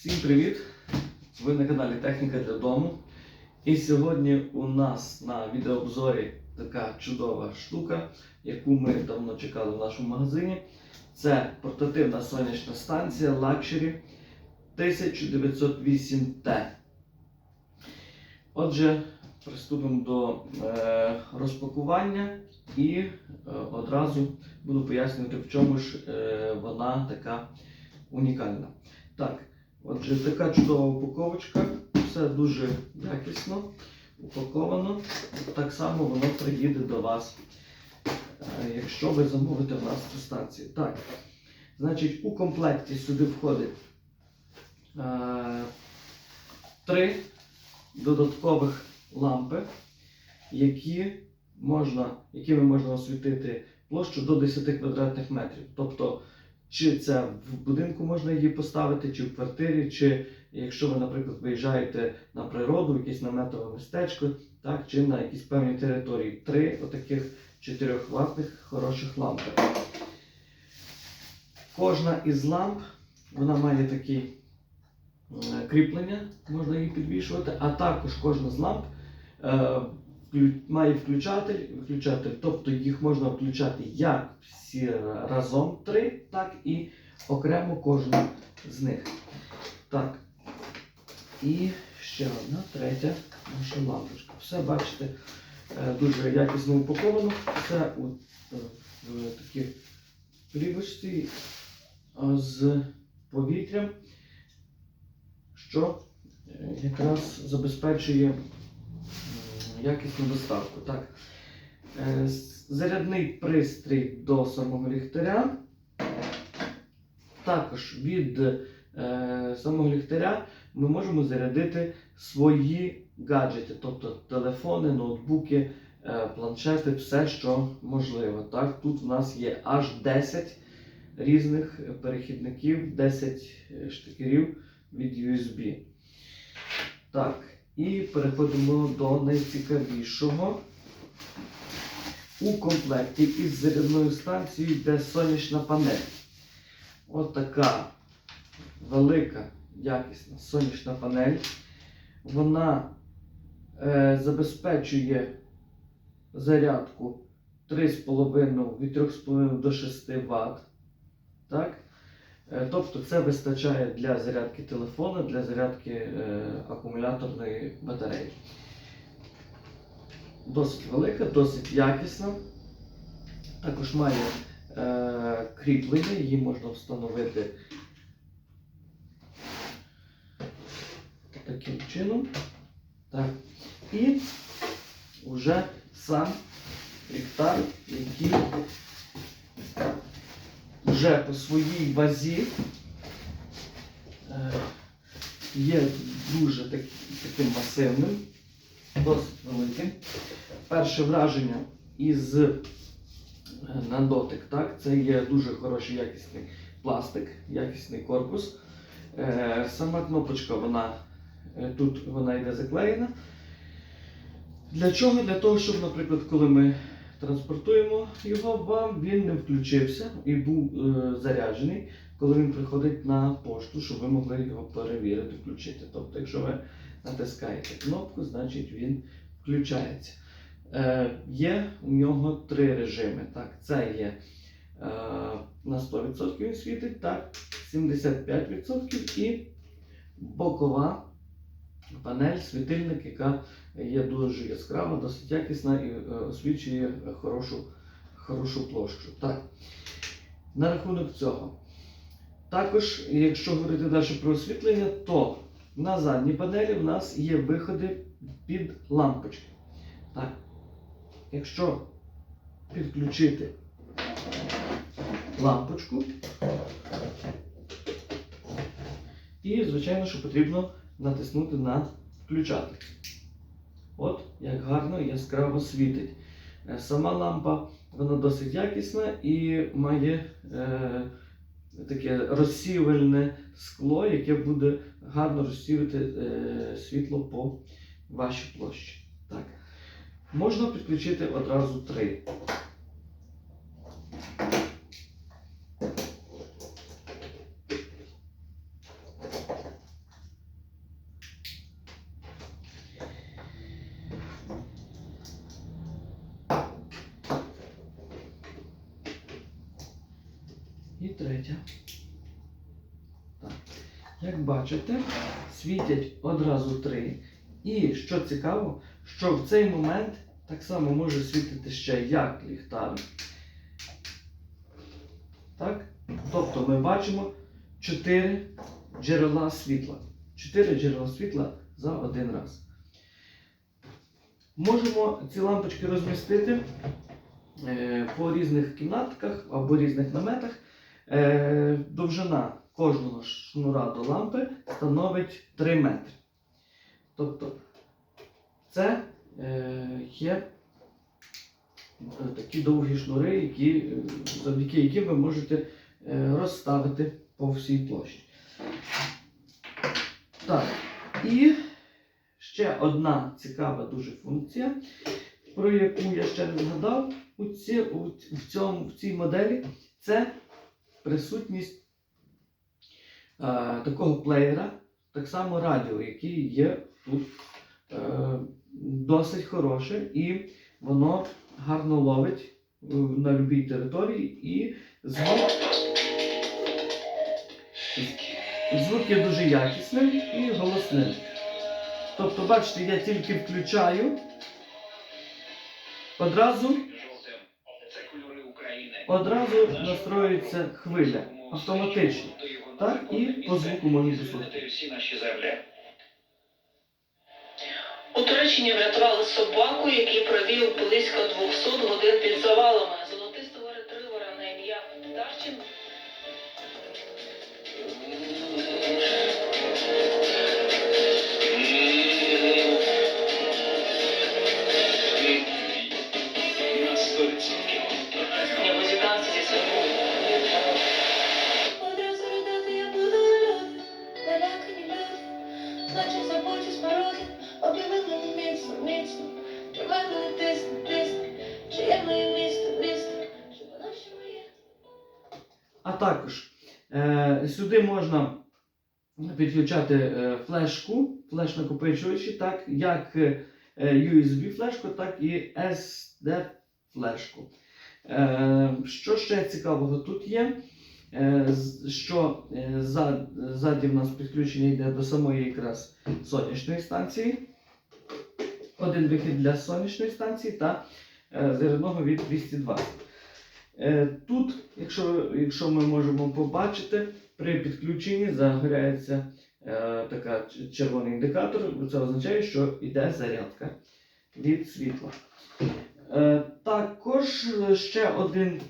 Всім привіт! Ви на каналі Техніка для дому. І сьогодні у нас на відеообзорі така чудова штука, яку ми давно чекали в нашому магазині. Це портативна сонячна станція Luxury 1908T. Отже, приступимо до е, розпакування і е, одразу буду пояснювати, в чому ж е, вона така унікальна. Так, отже, така чудова упаковочка, все дуже якісно упаковано. Так само воно приїде до вас, е, якщо ви замовите в нас цю станцію. Так, значить, у комплекті сюди входить е, три додаткових лампи, які можна, якими можна освітити площу до 10 квадратних метрів. Тобто, чи це в будинку можна її поставити, чи в квартирі, чи якщо ви, наприклад, виїжджаєте на природу, якесь наметове містечко, так, чи на якісь певні території. Три отаких 4 ватних хороших лампи. Кожна із ламп вона має такі кріплення, можна її підвішувати, а також кожна з ламп е, має включатель, виключатель, тобто їх можна включати як всі разом три, так і окремо кожну з них. Так. І ще одна, третя наша лампочка. Все бачите, е, дуже якісно упаковано. Все у е, в плівочці з повітрям, що е, якраз забезпечує якісну доставку. Так. Е, Зарядний пристрій до самого ліхтаря. Також від е, самого ліхтаря ми можемо зарядити свої гаджети, тобто телефони, ноутбуки, е, планшети, все, що можливо. Так, тут в нас є аж 10 різних перехідників, 10 штикерів від USB. Так, і переходимо до найцікавішого. У комплекті із зарядною станцією йде сонячна панель. От така велика, якісна сонячна панель. Вона е, забезпечує зарядку 3,5 від 3,5 до 6 Вт. Так? Е, тобто це вистачає для зарядки телефона, для зарядки е, акумуляторної батареї. Досить велика, досить якісна. Також має е, кріплення, її можна встановити таким чином. Так. І вже сам ліхтар, який вже по своїй вазі е, є дуже так, таким масивним, досить великим. Перше враження із е, на дотик, так, це є дуже хороший якісний пластик, якісний корпус. Е, Сама кнопочка, вона тут вона йде заклеєна. Для чого? Для того, щоб, наприклад, коли ми транспортуємо його, вам він не включився і був е, заряджений, коли він приходить на пошту, щоб ви могли його перевірити, включити. Тобто, якщо ви натискаєте кнопку, значить він включається. Е, є у нього три режими. Так, це є е, на 100% він світить, так, 75% і бокова панель, світильник, яка є дуже яскрава, досить якісна і е, освічує хорошу, хорошу площу. Так. На рахунок цього. Також, якщо говорити далі про освітлення, то на задній панелі в нас є виходи під лампочки. Так. Якщо підключити лампочку, і, звичайно, що потрібно натиснути на включатель. Як гарно і яскраво світить. Е, Сама лампа вона досить якісна і має е, таке розсіювальне скло, яке буде гарно розсівати е, світло по вашій площі. Так. Можна підключити одразу три. Третя. Так. Як бачите, світять одразу три. І що цікаво, що в цей момент так само може світити ще як ліхтар. Так? Тобто ми бачимо 4 джерела світла. 4 джерела світла за один раз. Можемо ці лампочки розмістити е, по різних кімнатках або різних наметах. Е, довжина кожного шнура до лампи становить 3 метри. Тобто це е, є е, такі довгі шнури, які, завдяки яким ви можете розставити по всій площі. Так, і ще одна цікава дуже функція, про яку я ще не згадав у, ці, у, в цій моделі, це присутність е, такого плеєра, так само радіо, який є тут е, досить хороше, і воно гарно ловить е, на будь-якій території і звук, звук є дуже якісним і голосним. Тобто, бачите, я тільки включаю, одразу. Одразу настроюється хвиля автоматично. Так, і по звуку можна заслухати. всі наші землі. У Туреччині врятували собаку, який провів близько 200 годин під завалами. Також е, сюди можна підключати е, флешку, флеш-накопичувачі, так, як е, USB-флешку, так і SD-флешку. Е, що ще цікавого тут є? Е, що е, за- ззаді в нас підключення йде до самої якраз сонячної станції. Один вихід для сонячної станції та е, зарядного від 220. Е, Тут, якщо, якщо ми можемо побачити, при підключенні загоряється е, така червоний індикатор. Це означає, що йде зарядка від світла. Е, також ще один,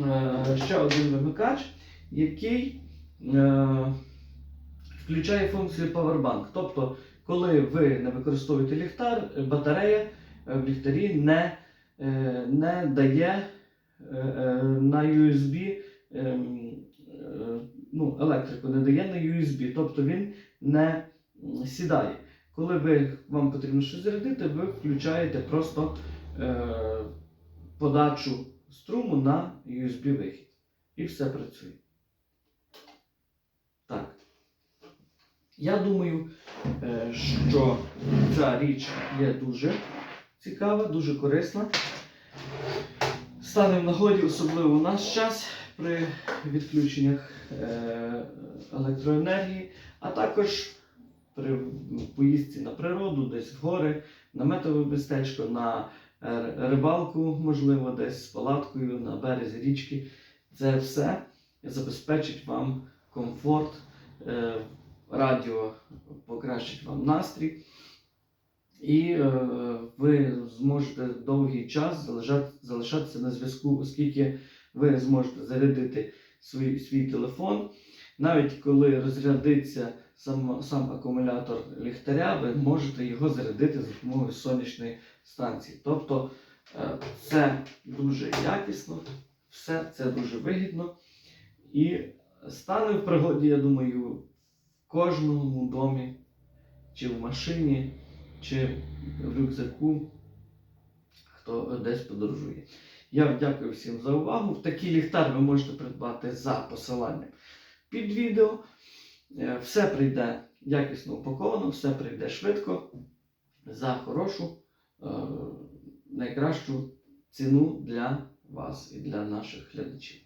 е, ще один вимикач, який е, включає функцію Powerbank. Тобто, коли ви не використовуєте ліхтар, батарея е, в ліхтарі не, е, не дає на USB ем, е, ну, електрику не дає на USB, тобто він не сідає. Коли ви, вам потрібно щось зарядити, ви включаєте просто е, подачу струму на USB-вихід. І все працює. Так. Я думаю, е, що ця річ є дуже цікава, дуже корисна. Стане в нагоді, особливо в наш час при відключеннях е, електроенергії, а також при поїздці на природу, десь в гори, наметове містечко, на е, рибалку, можливо, десь з палаткою на березі річки. Це все забезпечить вам комфорт, е, радіо покращить вам настрій. І е, ви зможете довгий час залишати, залишатися на зв'язку, оскільки ви зможете зарядити свій, свій телефон. Навіть коли розрядиться сам, сам акумулятор ліхтаря, ви можете його зарядити за допомогою сонячної станції. Тобто е, це дуже якісно, все це дуже вигідно і стане в пригоді, я думаю, в кожному домі, чи в машині, чи в рюкзаку, хто десь подорожує. Я дякую всім за увагу. Такий ліхтар ви можете придбати за посиланням під відео. Е, Все прийде якісно упаковано, все прийде швидко за хорошу, е, найкращу ціну для вас і для наших глядачів.